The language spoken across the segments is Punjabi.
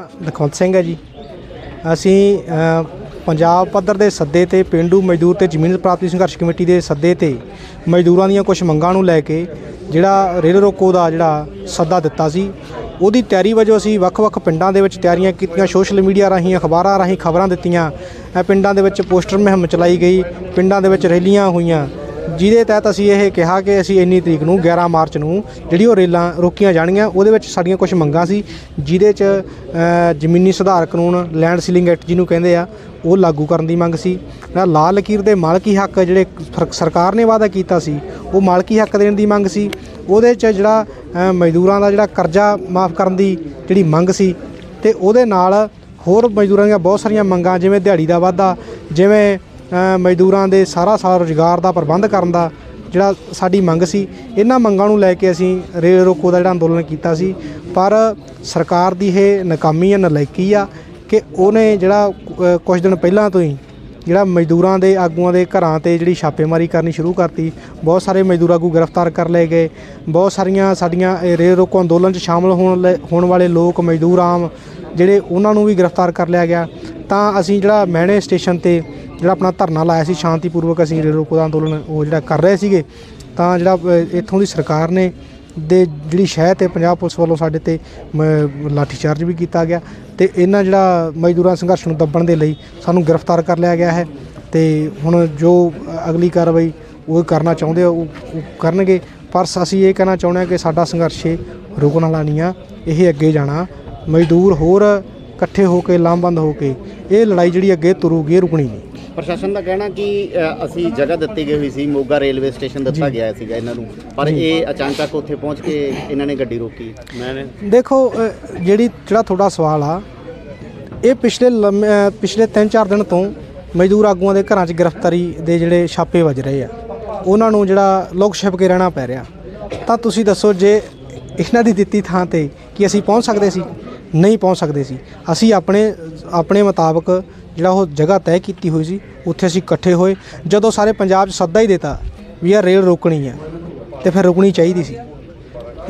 ਲਖਵੰਤ ਸਿੰਘ ਹੈ ਜੀ। ਅਸੀਂ ਪੰਜਾਬ ਪੱਧਰ ਦੇ ਸੱਦੇ ਤੇ ਪਿੰਡੂ ਮਜ਼ਦੂਰ ਤੇ ਜ਼ਮੀਨ ਪ੍ਰਾਪਤੀ ਸੰਘਰਸ਼ ਕਮੇਟੀ ਦੇ ਸੱਦੇ ਤੇ ਮਜ਼ਦੂਰਾਂ ਦੀਆਂ ਕੁਝ ਮੰਗਾਂ ਨੂੰ ਲੈ ਕੇ ਜਿਹੜਾ ਰੇਲ ਰੋਕੋ ਦਾ ਜਿਹੜਾ ਸੱਦਾ ਦਿੱਤਾ ਸੀ, ਉਹਦੀ ਤਿਆਰੀ ਵਜੋਂ ਅਸੀਂ ਵੱਖ-ਵੱਖ ਪਿੰਡਾਂ ਦੇ ਵਿੱਚ ਤਿਆਰੀਆਂ ਕੀਤੀਆਂ, ਸੋਸ਼ਲ ਮੀਡੀਆ ਰਾਹੀਂ, ਅਖਬਾਰਾਂ ਰਾਹੀਂ ਖਬਰਾਂ ਦਿੱਤੀਆਂ। ਪਿੰਡਾਂ ਦੇ ਵਿੱਚ ਪੋਸਟਰ ਮੁਹਿੰਮ ਚਲਾਈ ਗਈ, ਪਿੰਡਾਂ ਦੇ ਵਿੱਚ ਰੈਲੀਆਂ ਹੋਈਆਂ। ਜਿਹਦੇ ਤਹਿਤ ਅਸੀਂ ਇਹ ਕਿਹਾ ਕਿ ਅਸੀਂ ਇੰਨੀ ਤਰੀਕ ਨੂੰ 11 ਮਾਰਚ ਨੂੰ ਜਿਹੜੀ ਉਹ ਰੇਲਾਂ ਰੋਕੀਆਂ ਜਾਣਗੀਆਂ, ਉਹਦੇ ਵਿੱਚ ਸਾਡੀਆਂ ਕੁਝ ਮੰਗਾਂ ਸੀ, ਜਿਹਦੇ 'ਚ ਜ਼ਮੀਨੀ ਸੁਧਾਰ ਕਾਨੂੰਨ ਲੈਂਡ ਸੀਲਿੰਗ ਐਕਟ ਜਿਹਨੂੰ ਕਹਿੰਦੇ ਆ, ਉਹ ਲਾਗੂ ਕਰਨ ਦੀ ਮੰਗ ਸੀ। ਜਿਹੜਾ ਲਾਲ ਲਕੀਰ ਦੇ ਮਾਲਕੀ ਹੱਕ ਜਿਹੜੇ ਫਰ- ਸਰਕਾਰ ਨੇ ਵਾਅਦਾ ਕੀਤਾ ਸੀ, ਉਹ ਮਾਲਕੀ ਹੱਕ ਦੇਣ ਦੀ ਮੰਗ ਸੀ। ਉਹਦੇ 'ਚ ਜਿਹੜਾ ਮਜ਼ਦੂਰਾਂ ਦਾ ਜਿਹੜਾ ਕਰਜ਼ਾ ਮਾਫ ਕਰਨ ਦੀ ਜਿਹੜੀ ਮੰਗ ਸੀ ਤੇ ਉਹਦੇ ਨਾਲ ਹੋਰ ਮਜ਼ਦੂਰਾਂ ਦੀਆਂ ਬਹੁਤ ਸਾਰੀਆਂ ਮੰਗਾਂ, ਜਿਵੇਂ ਦਿਹਾੜੀ ਦਾ ਵਾਧਾ ਜਿਵੇਂ ਮਜ਼ਦੂਰਾਂ ਦੇ ਸਾਰਾ ਸਾਲ ਰੁਜ਼ਗਾਰ ਦਾ ਪ੍ਰਬੰਧ ਕਰਨ ਦਾ ਜਿਹੜਾ ਸਾਡੀ ਮੰਗ ਸੀ ਇਹਨਾਂ ਮੰਗਾਂ ਨੂੰ ਲੈ ਕੇ ਅਸੀਂ ਰੇਲ ਰੋਕੋ ਦਾ ਜਿਹੜਾ ਅੰਦੋਲਨ ਕੀਤਾ ਸੀ। ਪਰ ਸਰਕਾਰ ਦੀ ਇਹ ਨਾਕਾਮੀ ਹੈ ਨਲਾਇਕੀ ਆ ਕਿ ਉਹਨੇ ਜਿਹੜਾ ਅ, ਕੁਝ ਦਿਨ ਪਹਿਲਾਂ ਤੋਂ ਹੀ ਜਿਹੜਾ ਮਜ਼ਦੂਰਾਂ ਦੇ ਆਗੂਆਂ ਦੇ ਘਰਾਂ ਤੇ ਜਿਹੜੀ ਛਾਪੇਮਾਰੀ ਕਰਨੀ ਸ਼ੁਰੂ ਕਰਤੀ ਬਹੁਤ ਸਾਰੇ ਮਜ਼ਦੂਰ ਆਗੂ ਗ੍ਰਿਫਤਾਰ ਕਰ ਲਏ ਗਏ ਬਹੁਤ ਸਾਰੀਆਂ ਸਾਡੀਆਂ ਰੇਲ ਰੋਕੋ ਅੰਦੋਲਨ 'ਚ ਸ਼ਾਮਲ ਹੋਣ ਲੈ- ਹੋਣ ਵਾਲੇ ਲੋਕ ਮਜ਼ਦੂਰ ਆਮ ਜਿਹੜੇ ਉਹਨਾਂ ਨੂੰ ਵੀ ਗ੍ਰਿਫਤਾਰ ਕਰ ਲਿਆ ਗਿਆ। ਤਾਂ ਅਸੀਂ ਜਿਹੜਾ ਮਹਿਣੇ ਸਟੇਸ਼ਨ ਤੇ ਜਿਹੜਾ ਆਪਣਾ ਧਰਨਾ ਲਾਇਆ ਸੀ ਸ਼ਾਂਤੀਪੂਰਵਕ ਅਸੀਂ ਰੇਲ ਰੋਕੋ ਦਾ ਅੰਦੋਲਨ ਉਹ ਜਿਹੜਾ ਕਰ ਰਹੇ ਸੀਗੇ, ਤਾਂ ਜਿਹੜਾ ਇੱਥੋਂ ਦੀ ਸਰਕਾਰ ਨੇ ਦੇ ਜਿਹੜੀ ਸ਼ਹਿ ਤੇ ਪੰਜਾਬ ਪੁਲਿਸ ਵੱਲੋਂ ਸਾਡੇ ਤੇ, ਮ- ਲਾਠੀ ਵੀ ਕੀਤਾ ਗਿਆ ਤੇ ਇਹਨਾਂ ਜਿਹੜਾ ਮਜ਼ਦੂਰਾਂ ਸੰਘਰਸ਼ ਨੂੰ ਦੱਬਣ ਦੇ ਲਈ ਸਾਨੂੰ ਗ੍ਰਿਫਤਾਰ ਕਰ ਲਿਆ ਗਿਆ ਹੈ ਤੇ ਹੁਣ ਜੋ ਅਗਲੀ ਕਾਰਵਾਈ ਉਹ ਕਰਨਾ ਚਾਹੁੰਦੇ ਆ, ਉਹ ਉਹ ਕਰਨਗੇ। ਪਰ ਅਸੀਂ ਇਹ ਕਹਿਣਾ ਚਾਹੁੰਦੇ ਹਾਂ ਕਿ ਸਾਡਾ ਸੰਘਰਸ਼ ਰੁਕਣ ਵਾਲਾ ਨਹੀਂ ਆ, ਇਹ ਅੱਗੇ ਜਾਣਾ। ਮਜ਼ਦੂਰ ਹੋਰ ਇਕੱਠੇ ਹੋ ਕੇ, ਲਾਮਬੰਦ ਹੋ ਕੇ, ਇਹ ਲੜਾਈ ਜਿਹੜੀ ਅੱਗੇ ਤੁਰੂਗੀ ਰੁਕਣੀ ਨਹੀਂ। ਪ੍ਰਸ਼ਾਸਨ ਦਾ ਕਹਿਣਾ ਕਿ ਅ, ਅਸੀਂ ਜਗ੍ਹਾ ਦਿੱਤੀ ਗਈ ਹੋਈ ਸੀ ਮੋਗਾ ਰੇਲਵੇ ਸਟੇਸ਼ਨ ਦਿੱਤਾ ਗਿਆ ਸੀਗਾ ਇਹਨਾਂ ਨੂੰ। ਪਰ ਇਹ ਅਚਾਨਕ ਉੱਥੇ ਪਹੁੰਚ ਕੇ ਇਹਨਾਂ ਨੇ ਗੱਡੀ ਰੋਕੀ। ਮੈਂ ਦੇਖੋ ਅ, ਜਿਹੜੀ ਜਿਹੜਾ ਤੁਹਾਡਾ ਸਵਾਲ ਆ ਇਹ ਪਿਛਲੇ ਲੰਮੇ- ਅ, ਪਿਛਲੇ 3-4 ਦਿਨ ਤੋਂ ਮਜ਼ਦੂਰ ਆਗੂਆਂ ਦੇ ਘਰਾਂ 'ਚ ਗ੍ਰਿਫਤਾਰੀ ਦੇ ਜਿਹੜੇ ਛਾਪੇ ਵੱਜ ਰਹੇ ਆ ਉਹਨਾਂ ਨੂੰ ਜਿਹੜਾ ਲੋਕ ਛਿਪ ਕੇ ਰਹਿਣਾ ਪੈ ਰਿਹਾ। ਤਾਂ ਤੁਸੀਂ ਦੱਸੋ ਜੇ ਇਹਨਾਂ ਦੀ ਦਿੱਤੀ ਥਾਂ ਤੇ ਕੀ ਅਸੀਂ ਪਹੁੰਚ ਸਕਦੇ ਸੀ? ਨਹੀਂ ਪਹੁੰਚ ਸਕਦੇ ਸੀ। ਅਸੀਂ ਆਪਣੇ ਆਪਣੇ ਮੁਤਾਬਕ ਜਿਹੜਾ ਉਹ ਜਗ੍ਹਾ ਤੈਅ ਕੀਤੀ ਹੋਈ ਸੀ, ਉੱਥੇ ਅਸੀਂ ਇਕੱਠੇ ਹੋਏ। ਜਦੋਂ ਸਾਰੇ ਪੰਜਾਬ 'ਚ ਸੱਦਾ ਹੀ ਦਿੱਤਾ ਵੀ ਇਹ ਰੇਲ ਰੋਕਣੀ ਹੈ ਤੇ ਫਿਰ ਰੁਕਣੀ ਚਾਹੀਦੀ ਸੀ।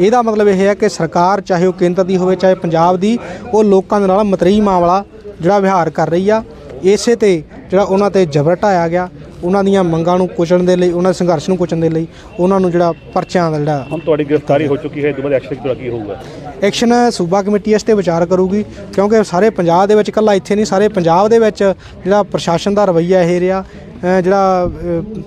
ਇਹਦਾ ਮਤਲਬ ਇਹ ਹੈ ਕਿ ਸਰਕਾਰ ਚਾਹੇ ਉਹ ਕੇਂਦਰ ਦੀ ਹੋਵੇ, ਚਾਹੇ ਪੰਜਾਬ ਦੀ, ਉਹ ਲੋਕਾਂ ਦੇ ਨਾਲ ਮਤਰੀ ਮਾਮਲਾ ਜਿਹੜਾ ਵਿਹਾਰ ਕਰ ਰਹੀ ਆ। ਇਸੇ ਤੇ ਜਿਹੜਾ ਉਹਨਾਂ ਤੇ ਜ਼ਬਰ ਢਾਇਆ ਗਿਆ। ਉਹਨਾਂ ਦੀਆਂ ਮੰਗਾਂ ਨੂੰ ਕੁਚਲਣ ਦੇ ਲਈ ਉਹਨਾਂ ਦੇ ਸੰਘਰਸ਼ ਨੂੰ ਕੁਚਲਣ ਦੇ ਲਈ ਉਹਨਾਂ ਨੂੰ ਜਿਹੜਾ ਪਰਚਿਆਂ ਦਾ ਜਿਹੜਾ ਹੁਣ ਤੁਹਾਡੀ ਗ੍ਰਿਫਤਾਰੀ ਹੋ ਚੁੱਕੀ ਹੈ ਇਹ ਤੋਂ ਬਾਅਦ ਐਕਸ਼ਨ ਤੁਹਾਡਾ ਕੀ ਹੋਊਗਾ? ਐਕਸ਼ਨ ਸੂਬਾ ਕਮੇਟੀ ਇਸ ਤੇ ਵਿਚਾਰ ਕਰੂਗੀ ਕਿਉਂਕਿ ਸਾਰੇ ਪੰਜਾਬ ਦੇ ਵਿੱਚ ਇਕੱਲਾ ਇੱਥੇ ਨਹੀਂ ਸਾਰੇ ਪੰਜਾਬ ਦੇ ਵਿੱਚ ਜਿਹੜਾ ਪ੍ਰਸ਼ਾਸਨ ਦਾ ਰਵੱਈਆ ਇਹ ਰਿਹਾ ਜਿਹੜਾ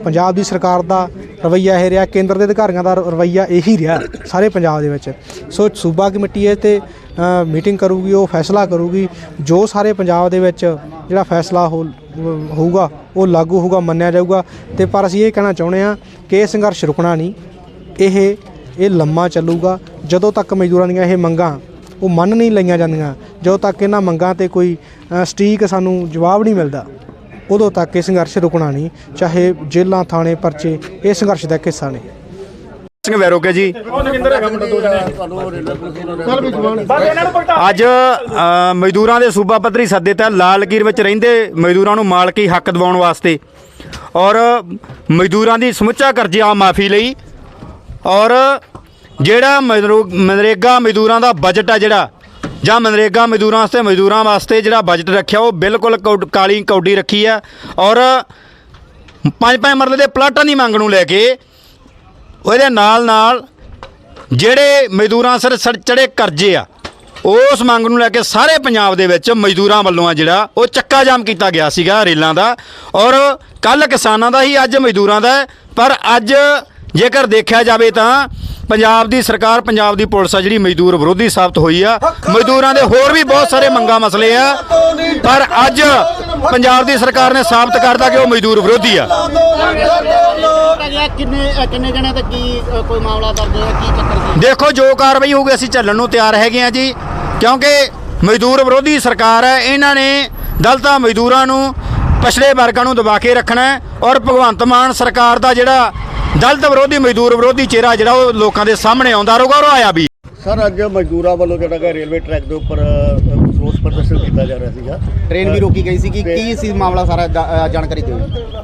ਪੰਜਾਬ ਦੀ ਸਰਕਾਰ ਦਾ ਰਵੱਈਆ ਇਹ ਰਿਹਾ ਕੇਂਦਰ ਦੇ ਅਧਿਕਾਰੀਆਂ ਦਾ ਰਵੱਈਆ ਇਹੀ ਰਿਹਾ ਸਾਰੇ ਪੰਜਾਬ ਦੇ ਵਿੱਚ। ਸੋ ਸੂਬਾ ਕਮੇਟੀ ਇਹ ਤੇ ਮੀਟਿੰਗ ਕਰੂਗੀ, ਉਹ ਫੈਸਲਾ ਕਰੂਗੀ। ਜੋ ਸਾਰੇ ਪੰਜਾਬ ਦੇ ਵਿੱਚ ਜਿਹੜਾ ਫੈਸਲਾ ਹੋ ਹੋਊਗਾ, ਉਹ ਲਾਗੂ ਹੋਊਗਾ, ਮੰਨਿਆ ਜਾਊਗਾ। ਤੇ ਪਰ ਅਸੀਂ ਇਹ ਕਹਿਣਾ ਚਾਹੁੰਦੇ ਹਾਂ ਕਿ ਇਹ ਸੰਘਰਸ਼ ਰੁਕਣਾ ਨਹੀਂ। ਇਹ ਇਹ ਲੰਮਾ ਚੱਲੂਗਾ। ਜਦੋਂ ਤੱਕ ਮਜ਼ਦੂਰਾਂ ਦੀਆਂ ਇਹ ਮੰਗਾਂ ਉਹ ਮੰਨ ਨਹੀਂ ਲਈਆਂ ਜਾਂਦੀਆਂ, ਜਦੋਂ ਤੱਕ ਇਹਨਾਂ ਮੰਗਾਂ ਤੇ ਕੋਈ ਸਟੀਕ ਸਾਨੂੰ ਜਵਾਬ ਨਹੀਂ ਮਿਲਦਾ, ਉਦੋਂ ਤੱਕ ਇਹ ਸੰਘਰਸ਼ ਰੁਕਣਾ ਨਹੀਂ। ਚਾਹੇ ਜੇਲ੍ਹਾਂ, ਥਾਣੇ, ਪਰਚੇ, ਇਹ ਸੰਘਰਸ਼ ਦਾ ਇੱਕ ਹਿੱਸਾ ਨੇ। ਸਿੰਘ ਵੈਰੋਗੇ ਜੀ? ਅੱਜ ਅ, ਮਜ਼ਦੂਰਾਂ ਦੇ ਸੂਬਾ ਪੱਧਰੀ ਸੱਦੇ ਤੇ ਲਾਲ ਲਕੀਰ ਵਿੱਚ ਰਹਿੰਦੇ ਮਜ਼ਦੂਰਾਂ ਨੂੰ ਮਾਲਕੀ ਹੱਕ ਦਿਵਾਉਣ ਵਾਸਤੇ ਔਰ ਮਜ਼ਦੂਰਾਂ ਦੀ ਸਮੁੱਚਾ ਕਰਜ਼ਾ ਮਾਫੀ ਲਈ ਔਰ ਜਿਹੜਾ ਮਜ਼ਦੂ- ਮਨਰੇਗਾ ਮਜ਼ਦੂਰਾਂ ਦਾ ਬਜਟ ਆ ਜਿਹੜਾ ਜਾਂ ਮਨਰੇਗਾ ਮਜ਼ਦੂਰਾਂ ਵਾਸਤੇ ਮਜ਼ਦੂਰਾਂ ਵਾਸਤੇ ਜਿਹੜਾ ਬਜਟ ਰੱਖਿਆ ਉਹ ਬਿਲਕੁਲ ਕੌਡ- ਕਾਲੀ ਕੌਡੀ ਰੱਖੀ ਆ ਔਰ ਪੰਜ ਪੰਜ ਮਰਲੇ ਦੇ ਪਲਾਟਾਂ ਦੀ ਮੰਗ ਨੂੰ ਲੈ ਕੇ ਉਹਦੇ ਨਾਲ ਨਾਲ ਜਿਹੜੇ ਮਜ਼ਦੂਰਾਂ ਸਿਰ ਸਿਰ ਚੜੇ ਕਰਜ਼ੇ ਆ, ਉਸ ਮੰਗ ਨੂੰ ਲੈ ਕੇ ਸਾਰੇ ਪੰਜਾਬ ਦੇ ਵਿੱਚ ਮਜ਼ਦੂਰਾਂ ਵੱਲੋਂ ਆ ਜਿਹੜਾ, ਉਹ ਚੱਕਾ ਜਾਮ ਕੀਤਾ ਗਿਆ ਸੀਗਾ ਰੇਲਾਂ ਦਾ। ਔਰ ਕੱਲ ਕਿਸਾਨਾਂ ਦਾ ਹੀ, ਅੱਜ ਮਜ਼ਦੂਰਾਂ ਦਾ ਪਰ ਅੱਜ ਜੇਕਰ ਦੇਖਿਆ ਜਾਵੇ ਤਾਂ ਪੰਜਾਬ ਦੀ ਸਰਕਾਰ, ਪੰਜਾਬ ਦੀ ਪੁਲਿਸ ਆ ਜਿਹੜੀ ਮਜ਼ਦੂਰ ਵਿਰੋਧੀ ਸਾਬਤ ਹੋਈ ਆ। ਮਜ਼ਦੂਰਾਂ ਦੇ ਹੋਰ ਵੀ ਬਹੁਤ ਸਾਰੇ ਮੰਗਾਂ ਮਸਲੇ ਆ। ਪਰ ਅੱਜ ਪੰਜਾਬ ਦੀ ਸਰਕਾਰ ਨੇ ਸਾਬਤ ਕਰਤਾ ਕਿ ਉਹ ਮਜ਼ਦੂਰ ਵਿਰੋਧੀ ਆ। ਕਿੰਨੇ ਅ, ਕਿੰਨੇ ਜਣੇ ਤੇ ਕੀ ਅ, ਕੋਈ ਮਾਮਲਾ ਦਰਜ ਹੋਇਆ? ਕੀ ਚੱਕਰ ਸੀ? ਦੇਖੋ ਜੋ ਕਾਰਵਾਈ ਹੋਊਗੀ ਅਸੀਂ ਚੱਲਣ ਨੂੰ ਤਿਆਰ ਹੈਗੇ ਆ ਜੀ। ਕਿਉਂਕਿ ਮਜ਼ਦੂਰ ਵਿਰੋਧੀ ਸਰਕਾਰ ਹੈ ਇਹਨਾਂ ਨੇ ਦਲਤਾਂ ਮਜ਼ਦੂਰਾਂ ਨੂੰ ਪਛੜੇ ਵਰਗਾਂ ਨੂੰ ਦਬਾ ਕੇ ਰੱਖਣਾ ਹੈ ਔਰ ਭਗਵੰਤ ਮਾਨ ਸਰਕਾਰ ਦਾ ਜਿਹੜਾ ਦਲਤ ਵਿਰੋਧੀ ਮਜ਼ਦੂਰ ਵਿਰੋਧੀ ਚਿਹਰਾ ਜਿਹੜਾ ਉਹ ਲੋਕਾਂ ਦੇ ਸਾਹਮਣੇ ਆਉਂਦਾ ਰਹੂਗਾ ਔਰ ਉਹ ਆਇਆ ਵੀ। ਸਰ ਅੱਜ ਮਜ਼ਦੂਰਾਂ ਵੱਲੋਂ ਜਿਹੜਾ ਰੇਲਵੇ ਟਰੈਕ ਦੇ ਉੱਪਰ ਰੋਸ ਪ੍ਰਦਰਸ਼ਨ ਕੀਤਾ ਜਾ ਰਿਹਾ ਸੀਗਾ। ਟ੍ਰੇਨ ਵੀ ਰੋਕੀ ਗਈ ਸੀ ਕਿ ਕੀ ਸੀ ਮਾਮਲਾ ਸਾਰਾ ਜਾ- ਅ, ਜਾਣਕਾਰੀ ਦਿਓ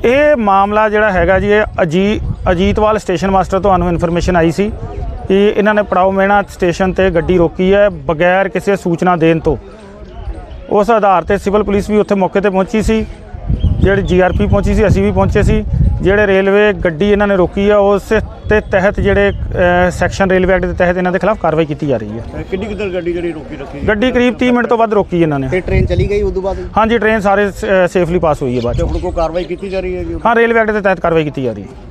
ਇਹ ਮਾਮਲਾ ਜਿਹੜਾ ਹੈਗਾ ਜੀ ਇਹ ਅਜੀ ਅਜੀਤਵਾਲ ਸਟੇਸ਼ਨ ਮਾਸਟਰ ਤੁਹਾਨੂੰ ਇਨਫੋਰਮੇਸ਼ਨ ਆਈ ਸੀ ਕਿ ਇਹਨਾਂ ਨੇ ਪੜਾਉ ਮੇਣਾ ਸਟੇਸ਼ਨ ਤੇ ਗੱਡੀ ਰੋਕੀ ਹੈ ਬਗੈਰ ਕਿਸੇ ਸੂਚਨਾ ਦੇਣ ਤੋਂ। ਉਸ ਆਧਾਰ ਤੇ ਸਿਵਲ ਪੁਲਿਸ ਵੀ ਉੱਥੇ ਮੌਕੇ ਤੇ ਪਹੁੰਚੀ ਸੀ। ਜਿਹੜੀ ਜੀਆਰਪੀ ਪਹੁੰਚੀ ਸੀ ਅਸੀਂ ਵੀ ਪਹੁੰਚੇ ਸੀ। ਜਿਹੜੇ ਰੇਲਵੇ ਗੱਡੀ ਇਹਨਾਂ ਨੇ ਰੋਕੀ ਆ ਉਸ ਤੇ ਤਹਿਤ ਜਿਹੜੇ ਸੈਕਸ਼ਨ ਰੇਲਵੇ ਐਕਟ ਦੇ ਤਹਿਤ ਇਹਨਾਂ ਦੇ ਖਿਲਾਫ ਕਾਰਵਾਈ ਕੀਤੀ ਜਾ ਰਹੀ ਹੈ। ਕਿੰਨੀ ਕਿਦਰ ਗੱਡੀ ਜਿਹੜੀ ਰੋਕੀ ਰੱਖੀ ਗੱਡੀ ਕਰੀਬ 30 ਮਿੰਟ ਤੋਂ ਵੱਧ ਰੋਕੀ ਇਹਨਾਂ ਨੇ। ਤੇ ਟ੍ਰੇਨ ਚਲੀ ਗਈ ਉਦੋਂ ਬਾਅਦ? ਹਾਂਜੀ ਟ੍ਰੇਨ ਸਾਰੇ ਸੇਫਲੀ ਪਾਸ ਹੋਈ ਹੈ ਬਾਅਦ ਤੇ 'ਚੋਂ। ਹੁਣ ਕੋਈ ਕਾਰਵਾਈ ਕੀਤੀ ਜਾ ਰਹੀ ਹੈ ਜੀ? ਹਾਂ ਰੇਲਵੇ ਐਕਟ ਦੇ ਤਹਿਤ ਕਾਰਵਾਈ ਕੀਤੀ ਜਾ ਰਹੀ ਹੈ।